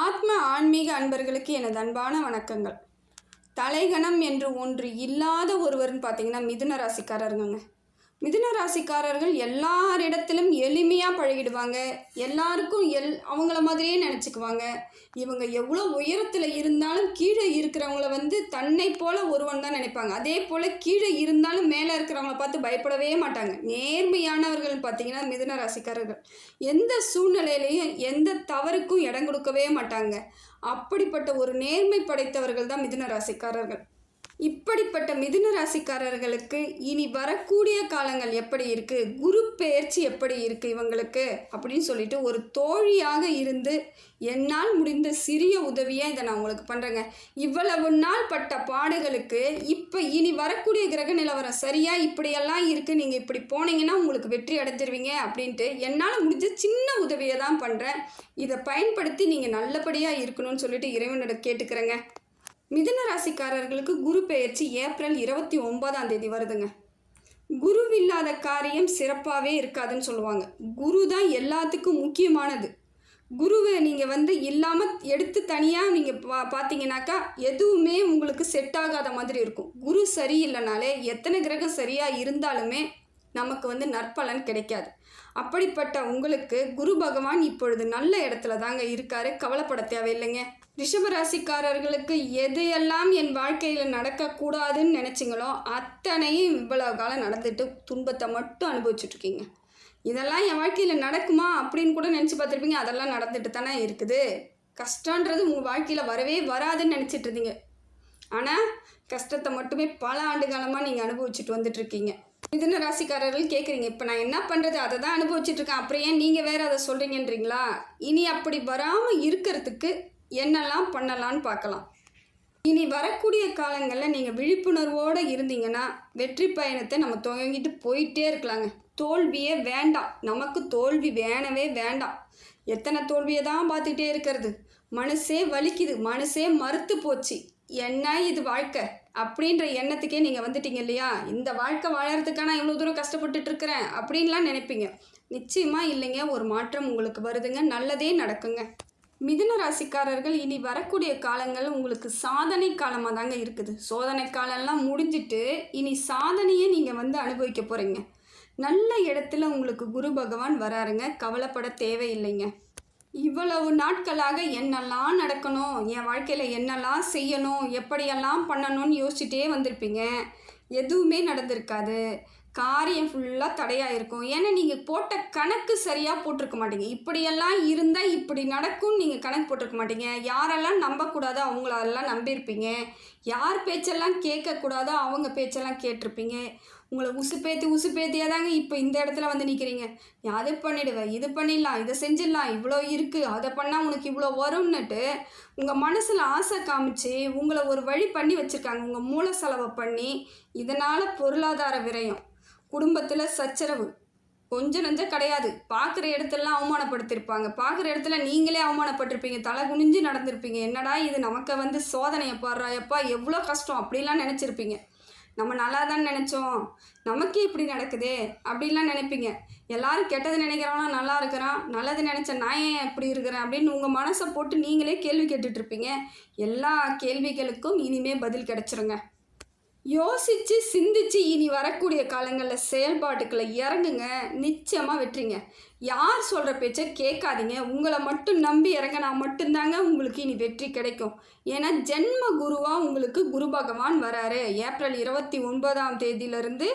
ஆத்ம ஆன்மீக அன்பர்களுக்கு எனது அன்பான வணக்கங்கள். தலைகணம் என்று ஒன்று இல்லாத ஒருவர்னு பார்த்தீங்கன்னா மிதுன ராசிக்காரருங்க மிதுன ராசிக்காரர்கள் எல்லாரிடத்திலும் எளிமையாக பழகிடுவாங்க. எல்லாருக்கும் எல் அவங்கள மாதிரியே நினச்சிக்குவாங்க. இவங்க எவ்வளோ உயரத்தில் இருந்தாலும் கீழே இருக்கிறவங்கள வந்து தன்னை போல் ஒருவன் தான் நினைப்பாங்க. அதே போல் கீழே இருந்தாலும் மேலே இருக்கிறவங்கள பார்த்து பயப்படவே மாட்டாங்க. நேர்மையானவர்கள் பார்த்தீங்கன்னா மிதுன ராசிக்காரர்கள். எந்த சூழ்நிலையிலையும் எந்த தவறுக்கும் இடம் கொடுக்கவே மாட்டாங்க. அப்படிப்பட்ட ஒரு நேர்மை படைத்தவர்கள் தான் மிதுன ராசிக்காரர்கள். இப்படிப்பட்ட மிதுன ராசிக்காரர்களுக்கு இனி வரக்கூடிய காலங்கள் எப்படி இருக்குது குரு பெயர்ச்சி எப்படி இருக்குது இவங்களுக்கு? அப்படின்னு சொல்லிட்டு ஒரு தோழியாக இருந்து என்னால் முடிந்த சிறிய உதவியாக இதை நான் உங்களுக்கு பண்ணுறேங்க இவ்வளவு நாள் பட்ட பாடுகளுக்கு இப்போ இனி வரக்கூடிய கிரக நிலவரம் சரியாக இப்படியெல்லாம் இருக்குது நீங்கள் இப்படி போனீங்கன்னா உங்களுக்கு வெற்றி அடைஞ்சிருவீங்க அப்படின்ட்டு என்னால் முடிஞ்ச சின்ன உதவியை தான் பண்ணுறேன் இதை பயன்படுத்தி நீங்கள் நல்லபடியாக இருக்கணும்னு சொல்லிட்டு இறைவனோட கேட்டுக்கிறேங்க. மிதுன ராசிக்காரர்களுக்கு குரு பெயர்ச்சி ஏப்ரல் இருபத்தி ஒன்பதாம் தேதி வருதுங்க. குருவில்லாத காரியம் சிறப்பாகவே இருக்காதுன்னு சொல்லுவாங்க. குரு தான் எல்லாத்துக்கும் முக்கியமானது. குருவை நீங்கள் வந்து இல்லாமல் எடுத்து தனியாக நீங்கள் பா பார்த்தீங்கன்னாக்கா எதுவுமே உங்களுக்கு செட் ஆகாத மாதிரி இருக்கும். குரு சரியில்லைனாலே எத்தனை கிரகம் சரியாக இருந்தாலுமே நமக்கு வந்து நற்பலன் கிடைக்காது. அப்படிப்பட்ட உங்களுக்கு குரு பகவான் இப்பொழுது நல்ல இடத்துல தாங்க இருக்காரு. கவலைப்பட தேவையில்லைங்க. ரிஷபராசிக்காரர்களுக்கு எதையெல்லாம் என் வாழ்க்கையில் நடக்கக்கூடாதுன்னு நினச்சிங்களோ அத்தனையும் இவ்வளவு காலம் நடந்துட்டு துன்பத்தை மட்டும் அனுபவிச்சுட்ருக்கீங்க இதெல்லாம் என் வாழ்க்கையில் நடக்குமா அப்படின்னு கூட நினச்சி பார்த்துருப்பீங்க. அதெல்லாம் நடந்துட்டு தானே இருக்குது. கஷ்டன்றது உங்கள் வாழ்க்கையில் வரவே வராதுன்னு நினச்சிட்டு இருந்தீங்க. ஆனால் கஷ்டத்தை மட்டுமே பல ஆண்டு காலமாக நீங்கள் அனுபவிச்சுட்டு வந்துட்டுருக்கீங்க மிதுன ராசிக்காரர்கள் கேட்குறீங்க இப்போ நான் என்ன பண்ணுறது அதை தான் அனுபவிச்சுட்டு இருக்கேன் அப்புறம் ஏன் நீங்கள் வேறு அதை சொல்கிறீங்கன்றீங்களா இனி அப்படி வராமல் இருக்கிறதுக்கு என்னெல்லாம் பண்ணலான்னு பார்க்கலாம். இனி வரக்கூடிய காலங்களில் நீங்கள் விழிப்புணர்வோடு இருந்தீங்கன்னா வெற்றி பயணத்தை நம்ம துவங்கிட்டு போயிட்டே இருக்கலாங்க. தோல்வியே வேண்டாம். நமக்கு தோல்வி வேணவே வேண்டாம். எத்தனை தோல்வியை தான் பார்த்துக்கிட்டே இருக்கிறது? மனசே வலிக்குது. மனசே மறுத்து போச்சு. என்ன இது வாழ்க்கை? அப்படின்ற எண்ணத்துக்கே நீங்கள் வந்துட்டீங்க இல்லையா? இந்த வாழ்க்கை வாழறதுக்காக நான் இவ்வளோ தூரம் கஷ்டப்பட்டுட்டு இருக்கிறேன் அப்படின்லாம் நினைப்பீங்க. நிச்சயமாக இல்லைங்க. ஒரு மாற்றம் உங்களுக்கு வருதுங்க. நல்லதே நடக்குங்க. மிதுன ராசிக்காரர்கள் இனி வரக்கூடிய காலங்கள் உங்களுக்கு சாதனை காலமாக தாங்க இருக்குது. சோதனை காலம்லாம் முடிஞ்சிட்டு இனி சாதனையை நீங்கள் வந்து அனுபவிக்க போகிறீங்க நல்ல இடத்துல உங்களுக்கு குரு பகவான் வராருங்க. கவலைப்பட தேவையில்லைங்க. இவ்வளவு நாட்களாக என்னெல்லாம் நடக்கணும்? என் வாழ்க்கையில் என்னெல்லாம் செய்யணும்? எப்படியெல்லாம் பண்ணணும்னு யோசிச்சுட்டே வந்திருப்பீங்க. எதுவுமே நடந்திருக்காது. காரியம் ஃபுல்லாக தடையாக இருக்கும் ஏன்னா நீங்கள் போட்ட கணக்கு சரியாக போட்டிருக்க மாட்டீங்க. இப்படியெல்லாம் இருந்தால் இப்படி நடக்கும்னு நீங்கள் கணக்கு போட்டிருக்க மாட்டீங்க. யாரெல்லாம் நம்பக்கூடாதோ அவங்களெல்லாம் நம்பியிருப்பீங்க. யார் பேச்செல்லாம் கேட்கக்கூடாதோ அவங்க பேச்செல்லாம் கேட்டிருப்பீங்க. உங்களை உசுப்பேத்தி உசுப்பேத்தியாக தாங்க இப்போ இந்த இடத்துல வந்து நிற்கிறீங்க அது பண்ணிடுவேன் இது பண்ணிடலாம் இதை செஞ்சிடலாம் இவ்வளோ இருக்குது அதை பண்ணால் உனக்கு இவ்வளோ வரும்னுட்டு உங்கள் மனசில் ஆசை காமிச்சு உங்களை ஒரு வழி பண்ணி வச்சுருக்காங்க. உங்கள் மூல செலவை பண்ணி இதனால் பொருளாதார விரயம். குடும்பத்தில் சச்சரவு. கொஞ்சம் நஞ்சம் கிடையாது. பார்க்குற இடத்துலலாம் அவமானப்படுத்திருப்பாங்க. பார்க்குற இடத்துல நீங்களே அவமானப்பட்டிருப்பீங்க. தலை குனிஞ்சு நடந்திருப்பீங்க. என்னடா இது நமக்கு வந்து சோதனையை பாடுறா எப்பா எவ்வளோ கஷ்டம் அப்படிலாம் நினச்சிருப்பீங்க. நம்ம நல்லா தான் நினச்சோம்? நமக்கே இப்படி நடக்குதே? அப்படின்லாம் நினைப்பீங்க. எல்லாரும் கெட்டது நினைக்கிறவனா நல்லா இருக்கிறான் நல்லது நினச்ச நான் ஏன் இப்படி இருக்கிறேன் அப்படின்னு உங்கள் மனசை போட்டு நீங்களே கேள்வி கேட்டுட்ருப்பீங்க எல்லா கேள்விகளுக்கும் இனிமே பதில் கிடச்சிருங்க. யோசித்து சிந்திச்சு இனி வரக்கூடிய காலங்களில் செயல்பாட்டுக்களை இறங்குங்க. நிச்சயமாக வெற்றிங்க. யார் சொல்கிற பேச்சை கேட்காதீங்க. உங்களை மட்டும் நம்பி இறங்கினா மட்டும்தாங்க உங்களுக்கு இனி வெற்றி கிடைக்கும். ஏன்னா ஜென்ம குருவாக உங்களுக்கு குரு பகவான் வராரு. ஏப்ரல் இருபத்தி ஒன்பதாம் தேதியிலிருந்து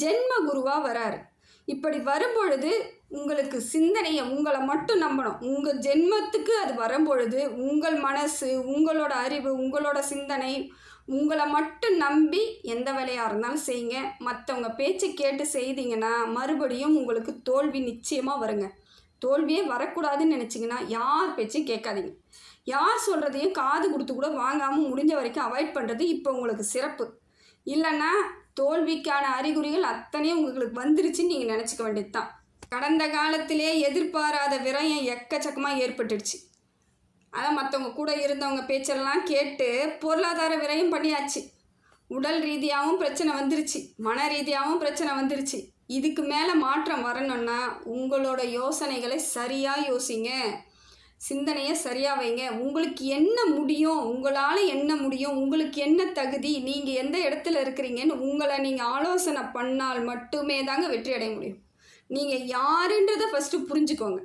ஜென்ம குருவாக வராரு. இப்படி வரும்பொழுது உங்களுக்கு சிந்தனையை உங்களை மட்டும் நம்பணும். உங்கள் ஜென்மத்துக்கு அது வரும்பொழுது உங்கள் மனசு உங்களோட அறிவு உங்களோட சிந்தனை உங்களை மட்டும் நம்பி எந்த வேலையாக இருந்தாலும் செய்யுங்க. மற்றவங்க பேச்சை கேட்டு செய்தீங்கன்னா மறுபடியும் உங்களுக்கு தோல்வி நிச்சயமாக வருங்க. தோல்வியே வரக்கூடாதுன்னு நினச்சிங்கன்னா யார் பேச்சையும் கேட்காதீங்க. யார் சொல்கிறதையும் காது கொடுத்து கூட வாங்காமல் முடிஞ்ச வரைக்கும் அவாய்ட் பண்ணுறது இப்போ உங்களுக்கு சிறப்பு. இல்லைன்னா தோல்விக்கான அறிகுறிகள் அத்தனையும் உங்களுக்கு வந்துருச்சுன்னு நீங்கள் நினச்சிக்க வேண்டியது தான் கடந்த காலத்திலே எதிர்பாராத விரயம் எக்கச்சக்கமாக ஏற்பட்டுடுச்சு. அதான் மற்றவங்க கூட இருந்தவங்க பேச்செல்லாம் கேட்டு பொருளாதார விரயம் பண்ணியாச்சு. உடல் ரீதியாகவும் பிரச்சனை வந்துருச்சு. மன ரீதியாகவும் பிரச்சனை வந்துருச்சு. இதுக்கு மேலே மாற்றம் வரணும்னா உங்களோட யோசனைகளை சரியாக யோசிங்க. சிந்தனையை சரியாக வைங்க. உங்களுக்கு என்ன முடியும் உங்களால் என்ன முடியும் உங்களுக்கு என்ன தகுதி நீங்கள் எந்த இடத்துல இருக்கிறீங்கன்னு உங்களை நீங்கள் ஆலோசனை பண்ணால் மட்டுமே தாங்க வெற்றி அடைய முடியும். நீங்கள் யாருன்றதை ஃபஸ்ட்டு புரிஞ்சுக்கோங்க.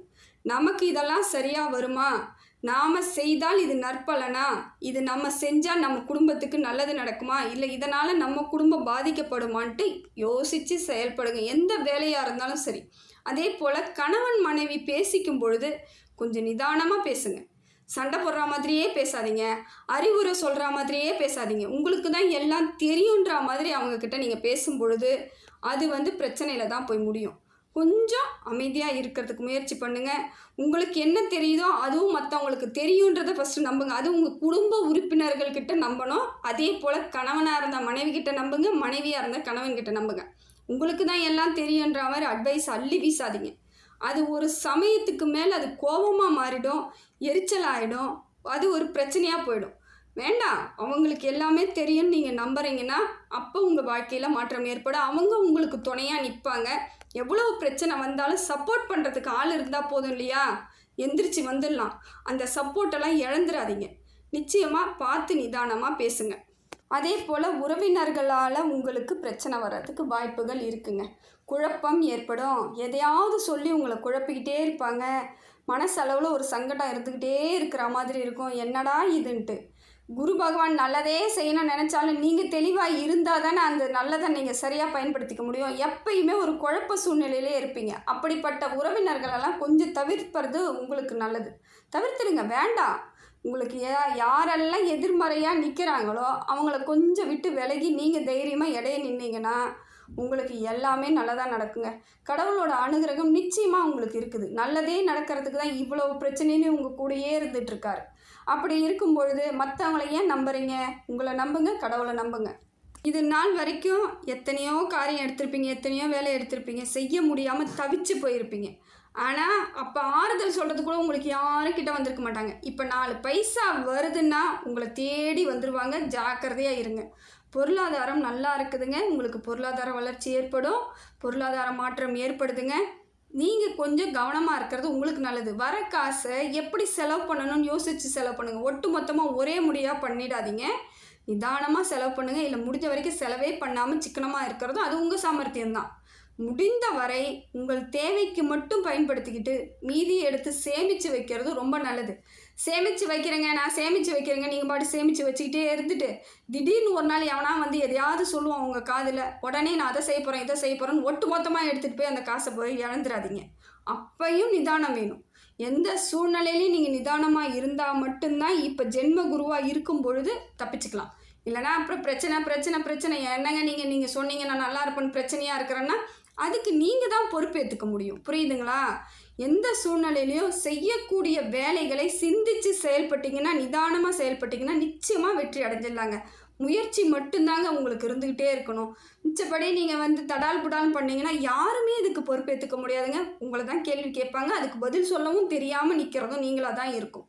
நமக்கு இதெல்லாம் சரியாக வருமா? நாம் செய்தால் இது நற்பலனா? இது நம்ம செஞ்சால் நம்ம குடும்பத்துக்கு நல்லது நடக்குமா? இல்லை இதனால் நம்ம குடும்பம் பாதிக்கப்படுமான்ட்டு யோசித்து செயல்படுங்க. எந்த வேலையாக இருந்தாலும் சரி. அதே போல் கணவன் மனைவி பேசிக்கும் பொழுது கொஞ்சம் நிதானமாக பேசுங்க. சண்டை போடுற மாதிரியே பேசாதீங்க. அறிவுரை சொல்கிற மாதிரியே பேசாதீங்க. உங்களுக்கு தான் எல்லாம் தெரியுன்ற மாதிரி அவங்கக்கிட்ட நீங்கள் பேசும் பொழுது அது வந்து பிரச்சனையில் தான் போய் முடியும். கொஞ்சம் அமைதியாக இருக்கிறதுக்கு முயற்சி பண்ணுங்கள் உங்களுக்கு என்ன தெரியுதோ அதுவும் மற்றவங்களுக்கு தெரியுன்றதை ஃபஸ்ட்டு நம்புங்க. அது உங்கள் குடும்ப உறுப்பினர்கள்கிட்ட நம்பணும். அதே போல் கணவனாக இருந்தால் மனைவி கிட்ட நம்புங்க. மனைவியாக இருந்தால் கணவன்கிட்ட நம்புங்க. உங்களுக்கு தான் எல்லாம் தெரியுன்ற மாதிரி அட்வைஸ் அள்ளி வீசாதீங்க. அது ஒரு சமயத்துக்கு மேலே அது கோபமாக மாறிடும். எரிச்சல் ஆகிடும் அது ஒரு பிரச்சனையாக போயிடும். வேண்டாம். அவங்களுக்கு எல்லாமே தெரியும்னு நீங்கள் நம்புறீங்கன்னா அப்போ உங்கள் வாழ்க்கையில் மாற்றம் ஏற்படும். அவங்க உங்களுக்கு துணையாக நிற்பாங்க எவ்வளோ பிரச்சனை வந்தாலும் சப்போர்ட் பண்ணுறதுக்கு ஆள் இருந்தால் போதும் இல்லையா? எந்திரிச்சு வந்துடலாம். அந்த சப்போர்ட்டெல்லாம் இழந்துடாதீங்க நிச்சயமாக பார்த்து நிதானமாக பேசுங்க. அதே போல் உறவினர்களால் உங்களுக்கு பிரச்சனை வர்றதுக்கு வாய்ப்புகள் இருக்குங்க. குழப்பம் ஏற்படும். எதையாவது சொல்லி உங்களை குழப்பிக்கிட்டே இருப்பாங்க. மனசளவில் ஒரு சங்கடம் இருந்துக்கிட்டே இருக்கிற மாதிரி இருக்கும். என்னடா இதுன்ட்டு. குரு பகவான் நல்லதே செய்யணும்னு நினச்சாலும் நீங்கள் தெளிவாக இருந்தால் தானே அந்த நல்லதை நீங்கள் சரியாக பயன்படுத்திக்க முடியும். எப்பயுமே ஒரு குழப்ப சூழ்நிலையிலே இருப்பீங்க. அப்படிப்பட்ட உறவினர்களெல்லாம் கொஞ்சம் தவிர்ப்பது உங்களுக்கு நல்லது. தவிர்த்துடுங்க. வேண்டாம். உங்களுக்கு யாரெல்லாம் எதிர்மறையாக நிற்கிறாங்களோ அவங்கள கொஞ்சம் விட்டு விலகி நீங்கள் தைரியமாக இடைய நின்னீங்கன்னா உங்களுக்கு எல்லாமே நல்லதாக நடக்குங்க. கடவுளோட அனுகிரகம் நிச்சயமாக உங்களுக்கு இருக்குது. நல்லதே நடக்கிறதுக்கு தான் இவ்வளோ பிரச்சனைன்னு உங்கள் கூடயே இருந்துகிட்ருக்காரு அப்படி இருக்கும் பொழுது மற்றவங்கள ஏன் நம்புறீங்க? உங்களை நம்புங்க கடவுளை நம்புங்க. இது நாள் வரைக்கும் எத்தனையோ காரியம் எடுத்திருப்பீங்க எத்தனையோ வேலை எடுத்திருப்பீங்க செய்ய முடியாமல் தவிச்சு போயிருப்பீங்க. ஆனால் அப்போ ஆறுதல் சொல்கிறது கூட உங்களுக்கு யாரும் கிட்ட வந்திருக்க மாட்டாங்க. இப்போ நாலு பைசா வருதுன்னா உங்களை தேடி வந்துடுவாங்க ஜாக்கிரதையாக இருங்க. பொருளாதாரம் நல்லா இருக்குதுங்க. உங்களுக்கு பொருளாதார வளர்ச்சி ஏற்படும். பொருளாதார மாற்றம் ஏற்படுதுங்க. நீங்கள் கொஞ்சம் கவனமாக இருக்கிறது உங்களுக்கு நல்லது. வர காசை எப்படி செலவு பண்ணணும்னு யோசித்து செலவு பண்ணுங்கள் ஒட்டு மொத்தமாக ஒரே முடியாக பண்ணிடாதீங்க. நிதானமாக செலவு பண்ணுங்கள் இல்லை முடிஞ்ச வரைக்கும் செலவே பண்ணாமல் சிக்கனமாக இருக்கிறதும் அது உங்கள் சாமர்த்தியம்தான். முடிந்த வரை உங்கள் தேவைக்கு மட்டும் பயன்படுத்திக்கிட்டு மீதியை எடுத்து சேமித்து வைக்கிறது ரொம்ப நல்லது. சேமித்து வைக்கிறேங்க நான் சேமித்து வைக்கிறேங்க. நீங்கள் பாட்டு சேமித்து வச்சுக்கிட்டே இருந்துட்டு திடீர்னு ஒரு நாள் எவனா வந்து எதையாவது சொல்லுவான் உங்கள் காதில் உடனே நான் அதை செய்ய போகிறேன் இதை செய்ய போகிறேன்னு ஒட்டு மொத்தமாக எடுத்துகிட்டு போய் அந்த காசை போய் இழந்துடாதீங்க அப்பையும் நிதானம் வேணும். எந்த சூழ்நிலையிலையும் நீங்கள் நிதானமாக இருந்தால் மட்டும்தான் இப்போ ஜென்ம குருவாக இருக்கும் பொழுது தப்பிச்சுக்கலாம். இல்லைனா அப்புறம் பிரச்சனை பிரச்சனை பிரச்சனை. என்னங்க நீங்கள் நீங்கள் சொன்னீங்க நான் நல்லா இருப்பேன்னு பிரச்சனையாக இருக்கிறேன்னா அதுக்கு நீங்கள் தான் பொறுப்பேற்றுக்க முடியும். புரியுதுங்களா? எந்த சூழ்நிலையிலையும் செய்யக்கூடிய வேலைகளை சிந்தித்து செயல்பட்டிங்கன்னா நிதானமாக செயல்பட்டிங்கன்னா நிச்சயமாக வெற்றி அடைஞ்சிடலாங்க. முயற்சி மட்டும்தாங்க உங்களுக்கு இருந்துக்கிட்டே இருக்கணும். மிச்சப்படி நீங்கள் வந்து தடால் புடால் பண்ணிங்கன்னா யாருமே இதுக்கு பொறுப்பேற்றுக்க முடியாதுங்க. உங்களை தான் கேள்வி கேட்பாங்க. அதுக்கு பதில் சொல்லவும் தெரியாமல் நிற்கிறதும் நீங்களாக தான் இருக்கும்.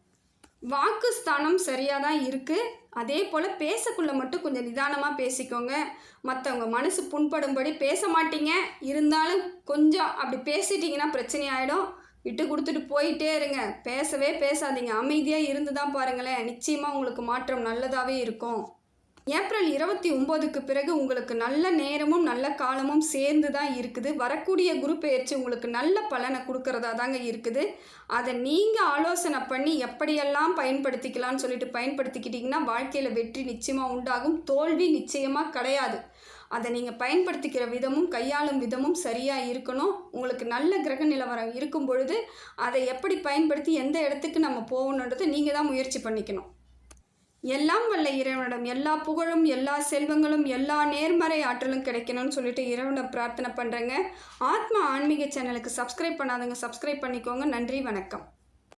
வாக்கு ஸ்தானம் சரியாக தான் இருக்குது அதே போல் பேசக்குள்ள மட்டும் கொஞ்சம் நிதானமாக பேசிக்கோங்க. மற்றவங்க மனசு புண்படும்படி பேச மாட்டீங்க. இருந்தாலும் கொஞ்சம் அப்படி பேசிட்டிங்கன்னா பிரச்சனை ஆகிடும் விட்டு கொடுத்துட்டு போயிட்டே இருங்க. பேசவே பேசாதீங்க. அமைதியாக இருந்து தான் பாருங்களேன். நிச்சயமாக உங்களுக்கு மாற்றம் நல்லதாகவே இருக்கும். ஏப்ரல் இருபத்தி ஒம்போதுக்கு பிறகு உங்களுக்கு நல்ல நேரமும் நல்ல காலமும் சேர்ந்து தான் இருக்குது. வரக்கூடிய குரு பெயர்ச்சி உங்களுக்கு நல்ல பலனை கொடுக்கறதா தாங்க இருக்குது. அதை நீங்கள் ஆலோசனை பண்ணி எப்படியெல்லாம் பயன்படுத்திக்கலாம்னு சொல்லிட்டு பயன்படுத்திக்கிட்டிங்கன்னா வாழ்க்கையில் வெற்றி நிச்சயமாக உண்டாகும். தோல்வி நிச்சயமாக கிடையாது. அதை நீங்கள் பயன்படுத்திக்கிற விதமும் கையாளும் விதமும் சரியாக இருக்கணும். உங்களுக்கு நல்ல கிரக நிலவரம் இருக்கும் பொழுது அதை எப்படி பயன்படுத்தி எந்த இடத்துக்கு நம்ம போகணுன்றதை நீங்கள் தான் முயற்சி பண்ணிக்கணும். எல்லாம் வல்ல இறைவனிடம் எல்லா புகழும் எல்லா செல்வங்களும் எல்லா நேர்மறை ஆற்றலும் கிடைக்கணும்னு சொல்லிட்டு இறைவனை பிரார்த்தனை பண்ணுறேங்க ஆத்மா ஆன்மீக சேனலுக்கு சப்ஸ்கிரைப் பண்ணாதவங்க சப்ஸ்கிரைப் பண்ணிக்கோங்க. நன்றி வணக்கம்.